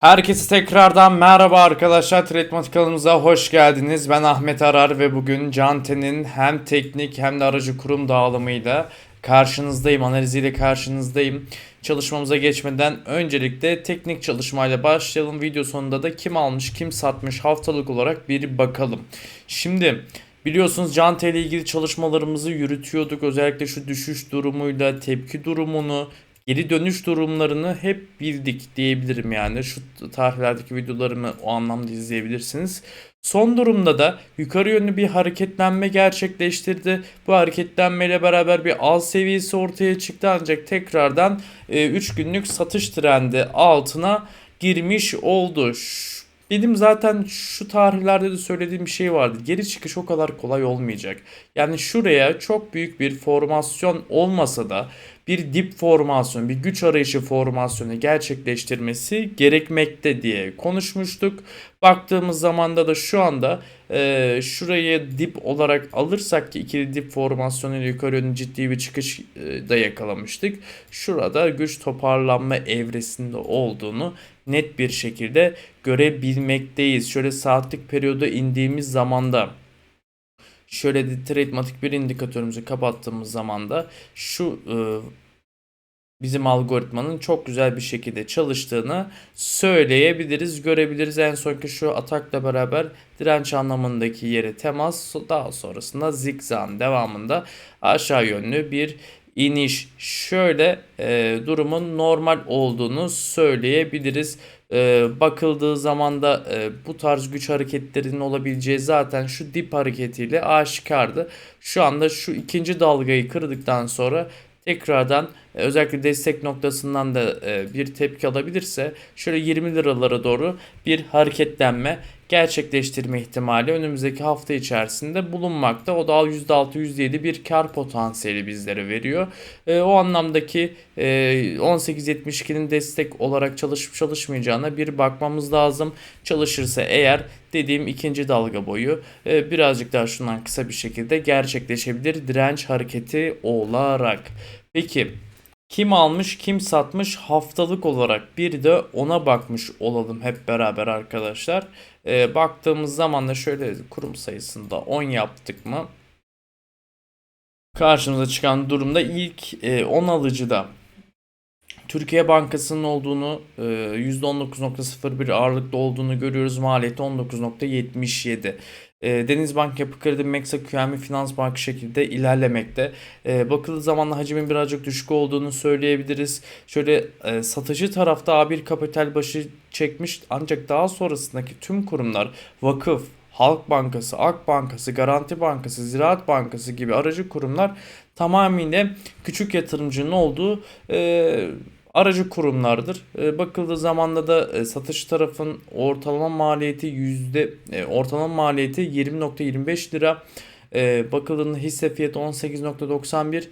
Herkese tekrardan merhaba arkadaşlar. Tretmat kanalımıza hoş geldiniz. Ben Ahmet Arar ve bugün Canten'in hem teknik hem de aracı kurum dağılımıyla karşınızdayım. Analiziyle karşınızdayım. Çalışmamıza geçmeden öncelikle teknik çalışmayla başlayalım. Video sonunda da kim almış kim satmış haftalık olarak bir bakalım. Şimdi Biliyorsunuz Cante ile ilgili çalışmalarımızı yürütüyorduk. Özellikle şu düşüş durumuyla tepki durumunu, geri dönüş durumlarını hep bildik diyebilirim yani. Şu tarihlerdeki videolarımı o anlamda izleyebilirsiniz. Son durumda da yukarı yönlü bir hareketlenme gerçekleştirdi. Bu hareketlenmeyle beraber bir al seviyesi ortaya çıktı ancak tekrardan 3 günlük satış trendi altına girmiş oldu. Benim zaten şu tarihlerde de söylediğim bir şey vardı. Geri çıkış o kadar kolay olmayacak. Yani şuraya çok büyük bir formasyon olmasa da bir dip formasyonu, bir güç arayışı formasyonu gerçekleştirmesi gerekmekte diye konuşmuştuk. Baktığımız zamanda da şu anda e, şurayı dip olarak alırsak ki ikili dip formasyonuyla yukarı yönlü ciddi bir çıkış e, da yakalamıştık. Şurada güç toparlanma evresinde olduğunu net bir şekilde görebilmekteyiz. Şöyle saatlik periyoda indiğimiz zamanda şöyle de tradematik bir indikatörümüzü kapattığımız zaman da şu e, bizim algoritmanın çok güzel bir şekilde çalıştığını söyleyebiliriz, görebiliriz. En sonki şu atakla beraber direnç anlamındaki yere temas daha sonrasında zigzag devamında aşağı yönlü bir iniş. Şöyle e, durumun normal olduğunu söyleyebiliriz. E, bakıldığı zaman da e, bu tarz güç hareketlerinin olabileceği zaten şu dip hareketiyle aşikardı. Şu anda şu ikinci dalgayı kırdıktan sonra tekrardan e, özellikle destek noktasından da e, bir tepki alabilirse şöyle 20 liralara doğru bir hareketlenme gerçekleştirme ihtimali önümüzdeki hafta içerisinde bulunmakta. O da %6 %7 bir kar potansiyeli bizlere veriyor. E, o anlamdaki e, 18.72'nin destek olarak çalışıp çalışmayacağına bir bakmamız lazım. Çalışırsa eğer dediğim ikinci dalga boyu e, birazcık daha şundan kısa bir şekilde gerçekleşebilir direnç hareketi olarak. Peki kim almış kim satmış haftalık olarak bir de ona bakmış olalım hep beraber arkadaşlar. Ee, baktığımız zaman da şöyle kurum sayısında 10 yaptık mı? Karşımıza çıkan durumda ilk e, 10 alıcıda Türkiye Bankası'nın olduğunu e, %19.01 ağırlıkta olduğunu görüyoruz. Maliyeti 19.77. E, Denizbank Yapı Kredi Meksa QNB Finans Bank şekilde ilerlemekte. E, bakıldığı zaman hacmin birazcık düşük olduğunu söyleyebiliriz. Şöyle e, satıcı tarafta A1 kapital başı çekmiş ancak daha sonrasındaki tüm kurumlar vakıf, Halk Bankası, Ak Bankası, Garanti Bankası, Ziraat Bankası gibi aracı kurumlar tamamıyla küçük yatırımcının olduğu e, aracı kurumlardır. E, bakıldığı zamanda da e, satış tarafın ortalama maliyeti yüzde e, ortalama maliyeti 20.25 lira. E, bakıldığında hisse fiyatı 18.91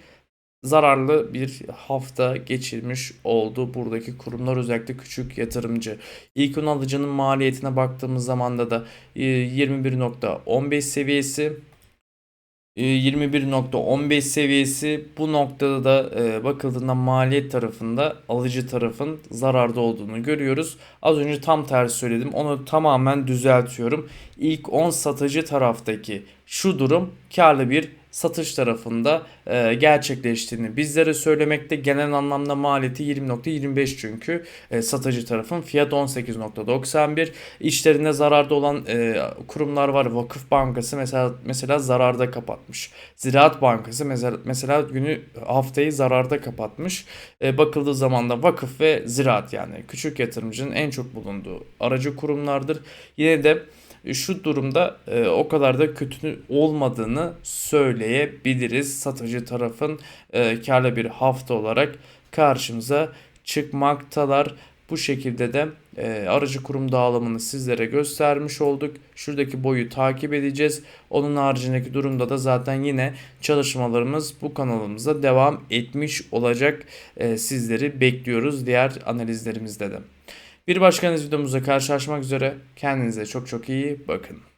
zararlı bir hafta geçirmiş oldu buradaki kurumlar özellikle küçük yatırımcı. İlk alıcının maliyetine baktığımız zamanda da e, 21.15 seviyesi e, 21.15 seviyesi bu noktada da e, bakıldığında maliyet tarafında alıcı tarafın zararda olduğunu görüyoruz. Az önce tam tersi söyledim. Onu tamamen düzeltiyorum. İlk 10 satıcı taraftaki şu durum karlı bir satış tarafında e, gerçekleştiğini bizlere söylemekte. Genel anlamda maliyeti 20.25 çünkü. E, satıcı tarafın fiyat 18.91 içlerinde zararda olan e, kurumlar var. Vakıf Bankası mesela mesela zararda kapatmış. Ziraat Bankası mesela mesela günü haftayı zararda kapatmış. E, bakıldığı zaman da vakıf ve ziraat yani. Küçük yatırımcının en çok bulunduğu aracı kurumlardır. Yine de şu durumda e, o kadar da kötü olmadığını söyleyebiliriz. Satıcı tarafın e, karlı bir hafta olarak karşımıza çıkmaktalar. Bu şekilde de e, aracı kurum dağılımını sizlere göstermiş olduk. Şuradaki boyu takip edeceğiz. Onun haricindeki durumda da zaten yine çalışmalarımız bu kanalımıza devam etmiş olacak. E, sizleri bekliyoruz diğer analizlerimizde de. Bir başka videomuzda karşılaşmak üzere. Kendinize çok çok iyi bakın.